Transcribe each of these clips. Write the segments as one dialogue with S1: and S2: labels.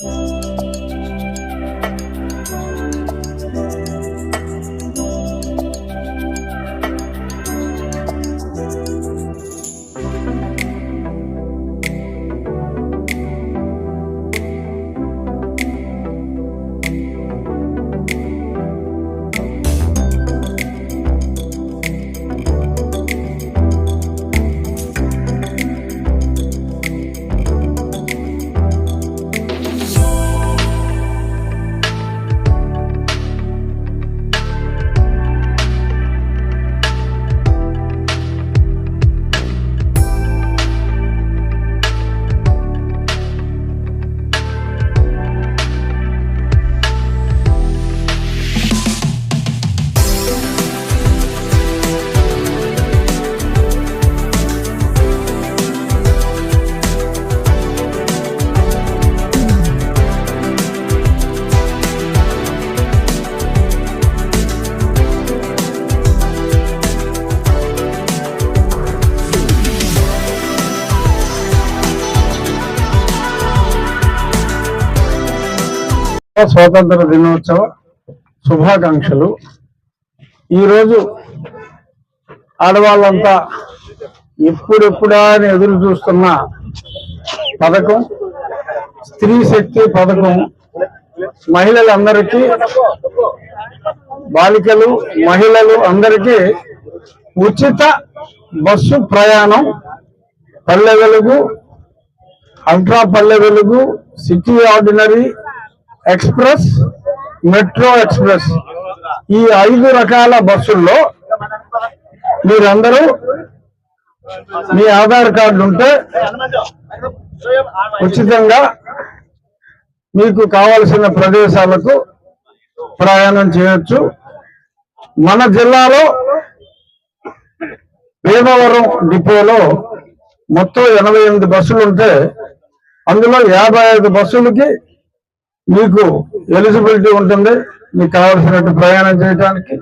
S1: you స్వాతంత్ర దినోత్సవ శుభాకాంక్షలు. ఈరోజు ఆడవాళ్ళంతా ఎప్పుడెప్పుడా అని ఎదురు చూస్తున్న పథకం స్త్రీ శక్తి పథకం మహిళలందరికీ బాలికలు మహిళలు అందరికీ ఉచిత బస్సు ప్రయాణం పల్లె Velugu ultra Palle Velugu city ordinary express metro express. ఈ ఐదు రకాల బస్సుల్లో మీరందరూ మీ ఆధార్ కార్డు ఉంటే ఉచితంగా మీకు కావలసిన ప్రదేశాలకు ప్రయాణం చేయొచ్చు. మన జిల్లాలో భీమవరం డిపోలో మొత్తం ఎనభై ఎనిమిది బస్సులు ఉంటే అందులో యాభై ఐదు బస్సులకి మీకు ఎలిజిబిలిటీ ఉంటుంది. మీకు కావలసినట్టు ప్రయాణం చేయడానికి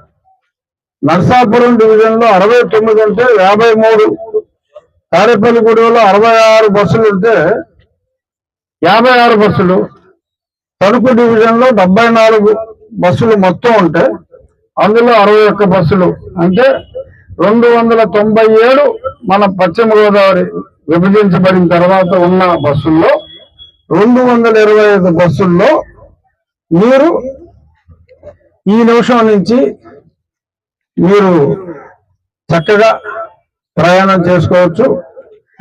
S1: నర్సాపురం డివిజన్లో అరవై తొమ్మిది ఉంటే యాభై మూడు. తాడేపల్లిగూడెంలో అరవై ఆరు బస్సులు ఉంటే యాభై ఆరు బస్సులు. తణుకు డివిజన్లో డెబ్బై నాలుగు బస్సులు మొత్తం ఉంటే అందులో అరవై ఒక్క బస్సులు. అంటే రెండు వందల తొంభై ఏడు మన పశ్చిమ గోదావరి విభజించబడిన తర్వాత ఉన్న బస్సుల్లో రెండు వందల ఇరవై ఐదు బస్సుల్లో మీరు ఈ నిమిషం నుంచి మీరు చక్కగా ప్రయాణం చేసుకోవచ్చు.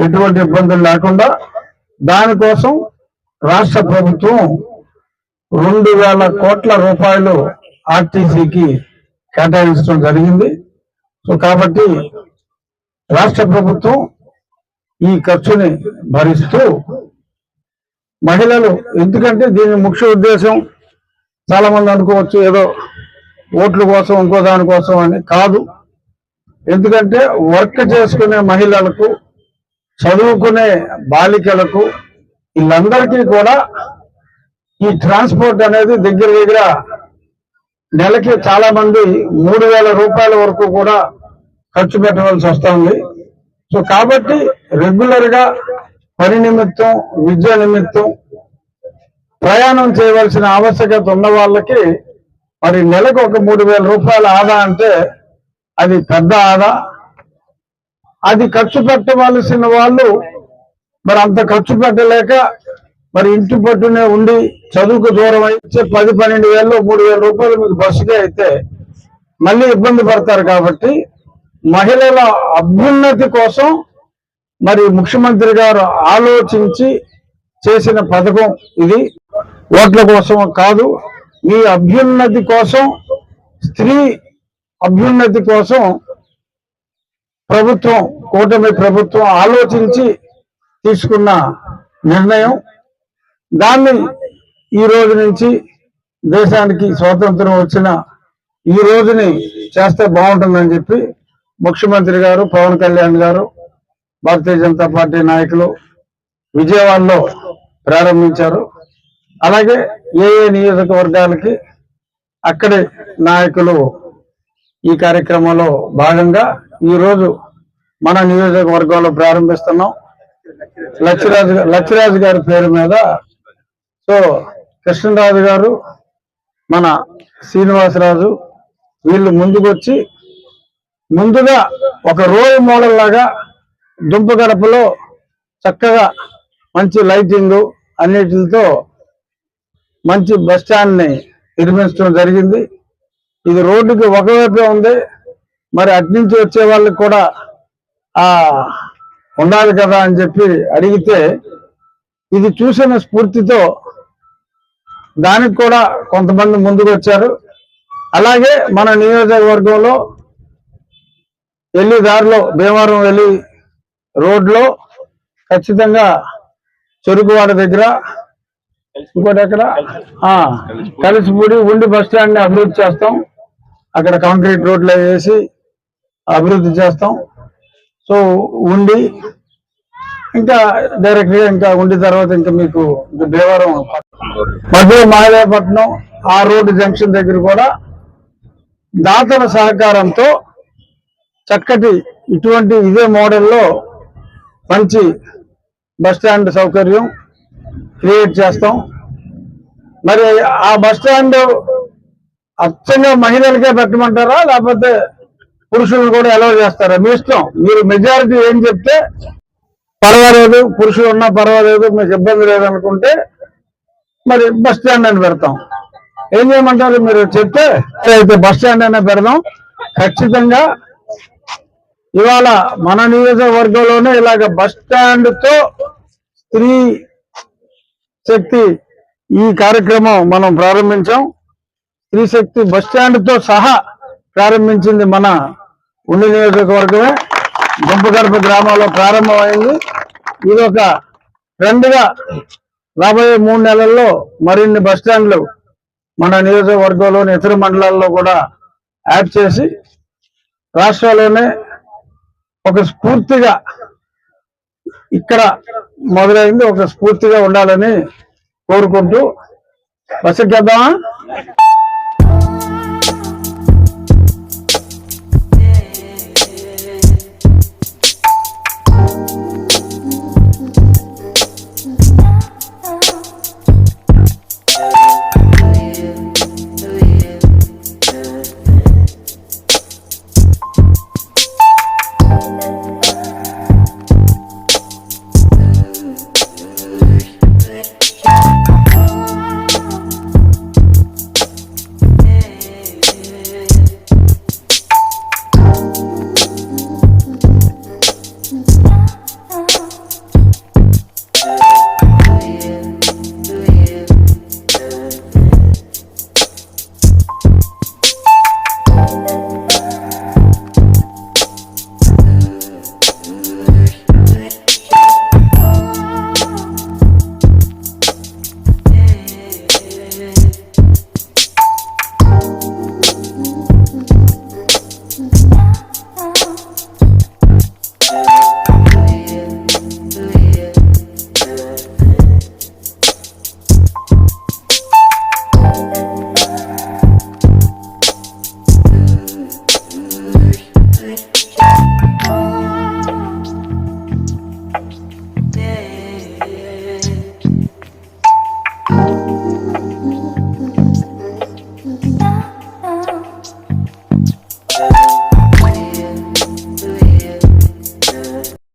S1: ఎటువంటి ఇబ్బందులు లేకుండా దానికోసం రాష్ట్ర ప్రభుత్వం రెండు వేల కోట్ల రూపాయలు ఆర్టీసీకి కేటాయించడం జరిగింది. సో కాబట్టి రాష్ట్ర ప్రభుత్వం ఈ ఖర్చుని భరిస్తూ మహిళలు ఎందుకంటే దీని ముఖ్య ఉద్దేశం చాలా మంది అనుకోవచ్చు ఏదో ఓట్ల కోసం ఇంకో దానికోసం అని కాదు. ఎందుకంటే వర్క్ చేసుకునే మహిళలకు చదువుకునే బాలికలకు వీళ్ళందరికీ కూడా ఈ ట్రాన్స్పోర్ట్ అనేది దగ్గర దగ్గర నెలకి చాలా మంది మూడు వేల రూపాయల వరకు కూడా ఖర్చు పెట్టవలసి వస్తుంది. సో కాబట్టి రెగ్యులర్గా పని నిమిత్తం విద్య నిమిత్తం ప్రయాణం చేయవలసిన ఆవశ్యకత ఉన్న వాళ్ళకి మరి నెలకు ఒక మూడు వేల రూపాయల ఆదా అంటే అది పెద్ద ఆదా. అది ఖర్చు పెట్టవలసిన వాళ్ళు మరి అంత ఖర్చు పెట్టలేక మరి ఇంటి పట్టునే ఉండి చదువుకు దూరం అయితే పది పన్నెండు వేలు మూడు వేల రూపాయలు మీకు బస్సుకే అయితే మళ్ళీ ఇబ్బంది పడతారు కాబట్టి మహిళల అభ్యున్నతి కోసం మరి ముఖ్యమంత్రి గారు ఆలోచించి చేసిన పథకం ఇది. ఓట్ల కోసం కాదు మీ అభ్యున్నతి కోసం స్త్రీ అభ్యున్నతి కోసం ప్రభుత్వం కూటమి ప్రభుత్వం ఆలోచించి తీసుకున్న నిర్ణయం. దాన్ని ఈ రోజు నుంచి దేశానికి స్వాతంత్రం వచ్చిన ఈ రోజుని చేస్తే బాగుంటుందని చెప్పి ముఖ్యమంత్రి గారు పవన్ కళ్యాణ్ గారు భారతీయ జనతా పార్టీ నాయకులు విజయవాడలో ప్రారంభించారు. అలాగే ఏ ఏ నియోజకవర్గాలకి అక్కడి నాయకులు ఈ కార్యక్రమంలో భాగంగా ఈరోజు మన నియోజకవర్గంలో ప్రారంభిస్తున్నాం. లక్ష్మీరాజు లక్ష్మీరాజు గారి పేరు మీద. సో కృష్ణరాజు గారు మన శ్రీనివాసరాజు వీళ్ళు ముందుకొచ్చి ముందుగా ఒక రోల్ మోడల్ లాగా దుంప గడపలో చక్కగా మంచి లైటింగ్ అన్నిటితో మంచి బస్ స్టాండ్ని నిర్మించడం జరిగింది. ఇది రోడ్డుకి ఒకవైపే ఉంది. మరి అట్నుంచి వచ్చే వాళ్ళకి కూడా ఆ ఉండాలి కదా అని చెప్పి అడిగితే ఇది చూసిన స్ఫూర్తితో దానికి కూడా కొంతమంది ముందుకు వచ్చారు. అలాగే మన నియోజకవర్గంలో వెళ్ళి దారిలో భీమవరం వెళ్ళి రోడ్లో ఖచ్చితంగా చెరుకువాడ దగ్గర ఇంకోటి ఎక్కడ? కలిసిపూడి ఉండి బస్ స్టాండ్ని అభివృద్ధి చేస్తాం. అక్కడ కాంక్రీట్ రోడ్లు వేసి అభివృద్ధి చేస్తాం. సో ఉండి ఇంకా డైరెక్ట్గా ఇంకా ఉండి తర్వాత ఇంకా మీకు దేవరం భీమవరం మధ్య మహాదేవపట్నం ఆ రోడ్డు జంక్షన్ దగ్గర కూడా దాతల సహకారంతో చక్కటి ఇటువంటి ఇదే మోడల్లో మంచి బస్ స్టాండ్ సౌకర్యం క్రియేట్ చేస్తాం. మరి ఆ బస్ స్టాండ్ అచ్చంగా మహిళలకే పెట్టమంటారా? లేకపోతే పురుషులను కూడా అలౌ చేస్తారా? మీ ఇష్టం. మీరు మెజారిటీ ఏం చెప్తే పర్వాలేదు పురుషులు ఉన్నా పర్వాలేదు మీకు ఇబ్బంది లేదనుకుంటే మరి బస్ స్టాండ్ అని పెడతాం. ఏం చేయమంటారు మీరు? చెప్తే అయితే బస్ స్టాండ్ అయినా పెడదాం. ఖచ్చితంగా ఇవాళ మన నియోజకవర్గంలోనే ఇలాగ బస్ స్టాండ్తో స్త్రీ శక్తి ఈ కార్యక్రమం మనం ప్రారంభించాం. స్త్రీ శక్తి బస్ స్టాండ్తో సహా ప్రారంభించింది మన ఉండి నియోజకవర్గమే. గుంపగడప గ్రామంలో ప్రారంభమైంది. ఇది ఒక ట్రెండ్గా రాబోయే మూడు నెలల్లో మరిన్ని బస్ స్టాండ్లు మన నియోజకవర్గంలోని ఇతర మండలాల్లో కూడా యాడ్ చేసి రాష్ట్రాల్లోనే ఒక స్ఫూర్తిగా ఇక్కడ మొదలైంది. ఒక స్ఫూర్తిగా ఉండాలని కోరుకుంటూ బస్